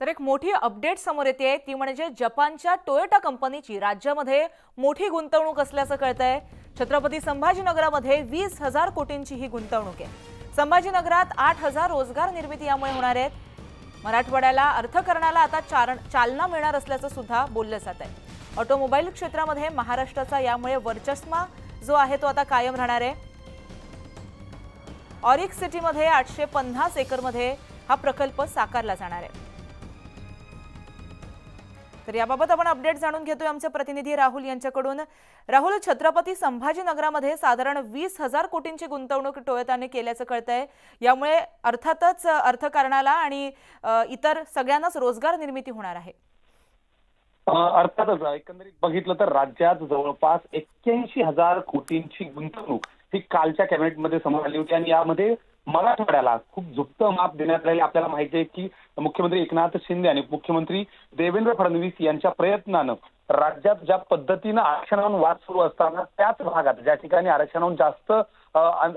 तर एक मोठी अपडेट समोर येते ती म्हणजे जपानच्या टोयोटा कंपनीची. राज्यामध्ये मोठी गुंतवणूक असल्याचं कळतंय. छत्रपती संभाजीनगरामध्ये वीस हजार कोटींची ही गुंतवणूक आहे. संभाजीनगरात आठ हजार रोजगार निर्मिती यामुळे होणार आहेत. मराठवाड्याला अर्थकरणाला आता चार चालना मिळणार असल्याचं सुद्धा बोललं जात आहे ऑटोमोबाईल क्षेत्रामध्ये महाराष्ट्राचा यामुळे वर्चस्मा जो आहे तो आता कायम राहणार आहे. ऑरिक सिटीमध्ये आठशे पन्नास एकरमध्ये हा प्रकल्प साकारला जाणार आहे. तर याबाबत आपण अपडेट जाणून घेतोय आमचे प्रतिनिधी राहुल यांच्याकडून. राहुल छत्रपती संभाजीनगरामध्ये साधारण वीस हजार कोटींची गुंतवणूक टोयोटाने केल्याचं कळतंय. यामुळे अर्थातच अर्थकारणाला आणि इतर सगळ्यांनाच रोजगार निर्मिती होणार आहे. अर्थातच एकंदरीत बघितलं तर राज्यात जवळपास एक्क्याऐंशी हजार कोटींची गुंतवणूक ही कालच्या कॅबिनेटमध्ये समोर आली होती आणि यामध्ये मराठवाड्याला खूप झुकतं माप देण्यात आलेलं आपल्याला माहिती आहे की मुख्यमंत्री एकनाथ शिंदे आणि मुख्यमंत्री देवेंद्र फडणवीस यांच्या प्रयत्नानं राज्यात ज्या पद्धतीनं आरक्षणावरून वाद सुरू असताना त्याच भागात ज्या ठिकाणी आरक्षणावरून जास्त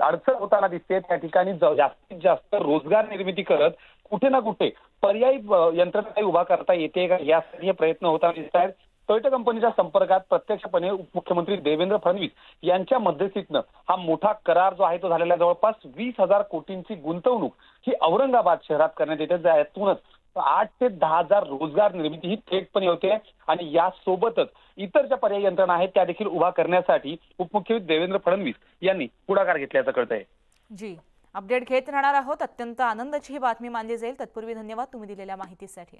अडचण होताना दिसते त्या ठिकाणी जास्तीत जास्त रोजगार निर्मिती करत कुठे ना कुठे पर्यायी यंत्रणा काही उभा करता येते का? यासाठी हे प्रयत्न होताना दिसत आहेत टोयटा कंपनीच्या संपर्कात प्रत्यक्षपणे उपमुख्यमंत्री देवेंद्र फडणवीस यांच्या मध्यस्थीतनं हा मोठा करार जो आहे तो झालेला जवळपास वीस हजार कोटींची गुंतवणूक ही औरंगाबाद शहरात करण्यात येते. ज्यातूनच आठ ते दहा हजार रोजगार निर्मिती ही थेटपणे होते आणि यासोबतच इतर ज्या पर्यायी यंत्रणा आहेत त्या देखील उभा करण्यासाठी उपमुख्यमंत्री देवेंद्र फडणवीस यांनी पुढाकार घेतल्याचं कळत आहे जी अपडेट घेत राहणार आहोत. अत्यंत आनंदाची ही बातमी मानली जाईल. तत्पूर्वी धन्यवाद तुम्ही दिलेल्या माहितीसाठी.